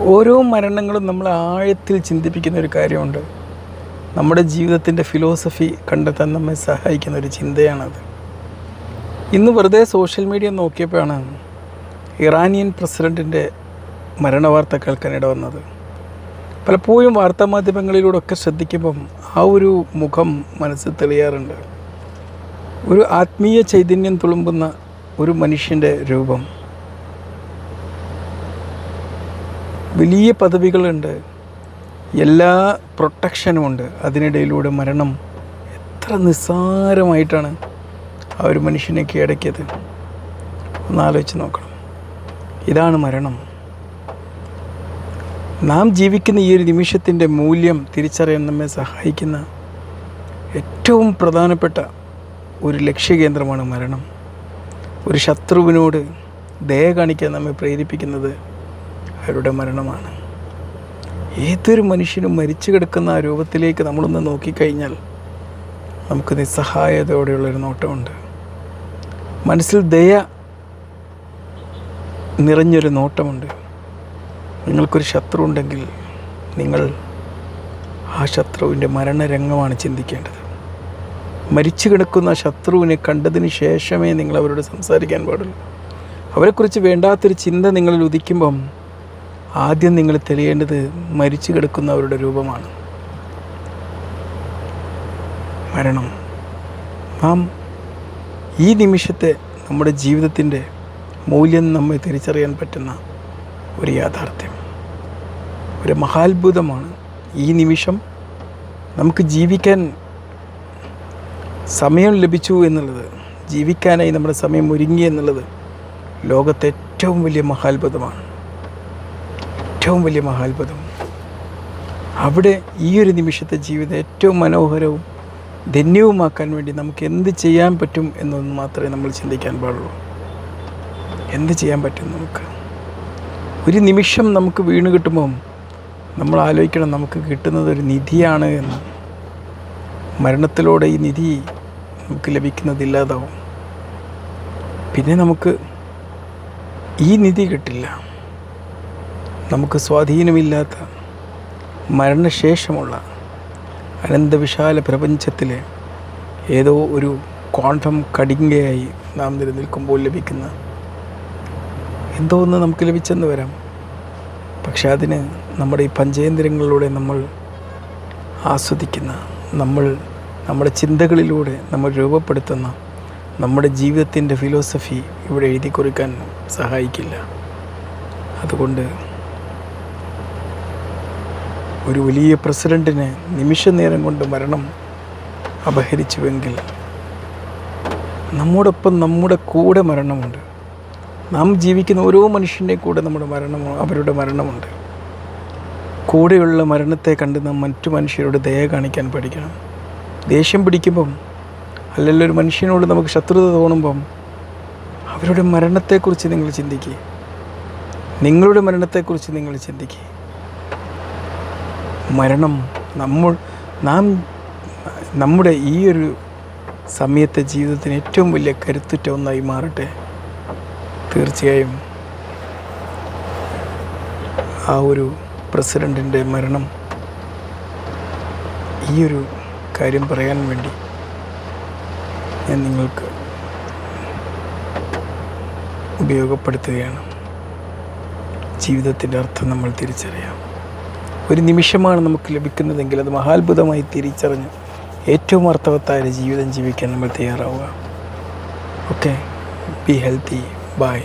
ഓരോ മരണങ്ങളും നമ്മൾ ആഴത്തിൽ ചിന്തിപ്പിക്കുന്ന ഒരു കാര്യമുണ്ട്. നമ്മുടെ ജീവിതത്തിന്റെ ഫിലോസഫി കണ്ടെത്താൻ നമ്മെ സഹായിക്കുന്ന ഒരു ചിന്തയാണത്. ഇന്ന് വെറുതെ സോഷ്യൽ മീഡിയ നോക്കിയപ്പോഴാണ് ഇറാനിയൻ പ്രസിഡന്റിന്റെ മരണവാർത്ത കേൾക്കാനിട വന്നത്. പലപ്പോഴും വാർത്താമാധ്യമങ്ങളിലൂടെയൊക്കെ ശ്രദ്ധിക്കുമ്പം ആ ഒരു മുഖം മനസ്സിൽ തെളിയാറുണ്ട്. ഒരു ആത്മീയ ചൈതന്യം തുളുമ്പുന്ന ഒരു മനുഷ്യന്റെ രൂപം. വലിയ പദവികളുണ്ട്. എല്ലാ പ്രൊട്ടക്ഷനും ഉണ്ട്. അതിനിടയിലൂടെ മരണം എത്ര നിസ്സാരമായിട്ടാണ് ആ ഒരു മനുഷ്യനെ കീഴടക്കിയത്. ഒന്ന് ആലോചിച്ച് നോക്കണം. ഇതാണ് മരണം. നാം ജീവിക്കുന്ന ഈ ഒരു നിമിഷത്തിന്റെ മൂല്യം തിരിച്ചറിയാൻ നമ്മെ സഹായിക്കുന്ന ഏറ്റവും പ്രധാനപ്പെട്ട ഒരു ലക്ഷ്യകേന്ദ്രമാണ് മരണം. ഒരു ശത്രുവിനോട് ദയ കാണിക്കാൻ നമ്മെ പ്രേരിപ്പിക്കുന്നത് അവരുടെ മരണമാണ്. ഏതൊരു മനുഷ്യനും മരിച്ചു കിടക്കുന്ന ആ രൂപത്തിലേക്ക് നമ്മളൊന്ന് നോക്കിക്കഴിഞ്ഞാൽ നമുക്ക് നിസ്സഹായതയോടെയുള്ളൊരു നോട്ടമുണ്ട്. മനസ്സിൽ ദയ നിറഞ്ഞൊരു നോട്ടമുണ്ട്. നിങ്ങൾക്കൊരു ശത്രു ഉണ്ടെങ്കിൽ നിങ്ങൾ ആ ശത്രുവിന്റെ മരണരംഗമാണ് ചിന്തിക്കേണ്ടത്. മരിച്ചു കിടക്കുന്ന ശത്രുവിനെ കണ്ടതിന് ശേഷമേ നിങ്ങൾ അവരോട് സംസാരിക്കാൻ പാടുള്ളൂ. അവരെക്കുറിച്ച് വേണ്ടാത്തൊരു ചിന്ത നിങ്ങളിൽ ഉദിക്കുമ്പം ആദ്യം നിങ്ങൾ തെളിയേണ്ടത് മരിച്ചു കിടക്കുന്നവരുടെ രൂപമാണ്. മരണം. നാം ഈ നിമിഷത്തെ നമ്മുടെ ജീവിതത്തിന്റെ മൂല്യം നമ്മെ തിരിച്ചറിയാൻ പറ്റുന്ന ഒരു യാഥാർത്ഥ്യം. ഒരു മഹാത്ഭുതമാണ് ഈ നിമിഷം നമുക്ക് ജീവിക്കാൻ സമയം ലഭിച്ചു എന്നുള്ളത് ജീവിക്കാനായി നമ്മുടെ സമയം ഒരുങ്ങി എന്നുള്ളത് ലോകത്തെ ഏറ്റവും വലിയ മഹാത്ഭുതമാണ്. ഏറ്റവും വലിയ മഹാത്ഭുതം. അവിടെ ഈ ഒരു നിമിഷത്തെ ജീവിതം ഏറ്റവും മനോഹരവും ധന്യവുമാക്കാൻ വേണ്ടി നമുക്ക് എന്ത് ചെയ്യാൻ പറ്റും എന്നൊന്ന് മാത്രമേ നമ്മൾ ചിന്തിക്കാൻ പാടുള്ളൂ. എന്ത് ചെയ്യാൻ പറ്റും നമുക്ക്? ഒരു നിമിഷം നമുക്ക് വീണ് കിട്ടുമ്പം നമ്മൾ ആലോചിക്കണം നമുക്ക് കിട്ടുന്നത് ഒരു നിധിയാണ് എന്ന്. മരണത്തിലൂടെ ഈ നിധി നമുക്ക് ലഭിക്കുന്നതില്ലാതാവും പിന്നെ നമുക്ക് ഈ നിധി കിട്ടില്ല. നമുക്ക് സ്വാധീനമില്ലാത്ത മരണശേഷമുള്ള അനന്തവിശാല പ്രപഞ്ചത്തിലെ ഏതോ ഒരു ക്വാണ്ടം കടിങ്കയായി നാം നിലനിൽക്കുമ്പോൾ ലഭിക്കുന്ന എന്തോ ഒന്ന് നമുക്ക് ലഭിച്ചെന്ന് വരാം. പക്ഷെ അതിന് നമ്മുടെ ഈ പഞ്ചേന്ദ്രിയങ്ങളിലൂടെ നമ്മൾ ആസ്വദിക്കുന്ന നമ്മൾ നമ്മുടെ ചിന്തകളിലൂടെ നമ്മൾ രൂപപ്പെടുത്തുന്ന നമ്മുടെ ജീവിതത്തിന്റെ ഫിലോസഫി ഇവിടെ എഴുതി കുറിക്കാൻ സഹായിക്കില്ല. അതുകൊണ്ട് ഒരു വലിയ പ്രസിഡന്റിനെ നിമിഷനേരം കൊണ്ട് മരണം അപഹരിച്ചുവെങ്കിൽ നമ്മോടൊപ്പം നമ്മുടെ കൂടെ മരണമുണ്ട്. നാം ജീവിക്കുന്ന ഓരോ മനുഷ്യന്റെ കൂടെ നമ്മുടെ മരണം അവരുടെ മരണമുണ്ട്. കൂടെയുള്ള മരണത്തെ കണ്ട് നാം മറ്റു മനുഷ്യരോട് ദയ കാണിക്കാൻ പഠിക്കണം. ദേഷ്യം പിടിക്കുമ്പം അല്ലെങ്കിൽ ഒരു മനുഷ്യനോട് നമുക്ക് ശത്രുത തോന്നുമ്പം അവരുടെ മരണത്തെക്കുറിച്ച് നിങ്ങൾ ചിന്തിക്കുക നിങ്ങളുടെ മരണത്തെക്കുറിച്ച് നിങ്ങൾ ചിന്തിക്കുക മരണം നമ്മൾ നാം നമ്മുടെ ഈ ഒരു സമയത്തെ ജീവിതത്തിന് ഏറ്റവും വലിയ കരുത്തുറ്റ ഒന്നായി മാറട്ടെ. തീർച്ചയായും ആ ഒരു പ്രസിഡന്റിന്റെ മരണം ഈ ഒരു കാര്യം പറയാൻ വേണ്ടി ഞാൻ നിങ്ങൾക്ക് ഉപയോഗപ്പെടുത്തുകയാണ്. ജീവിതത്തിന്റെ അർത്ഥം നമ്മൾ തിരിച്ചറിയാം. ഒരു നിമിഷമാണ് നമുക്ക് ലഭിക്കുന്നതെങ്കിൽ അത് മഹാത്ഭുതമായി തിരിച്ചറിഞ്ഞ് ഏറ്റവും അർത്ഥവത്തായ ജീവിതം ജീവിക്കാൻ നമ്മൾ തയ്യാറാവുക. Okay be healthy bye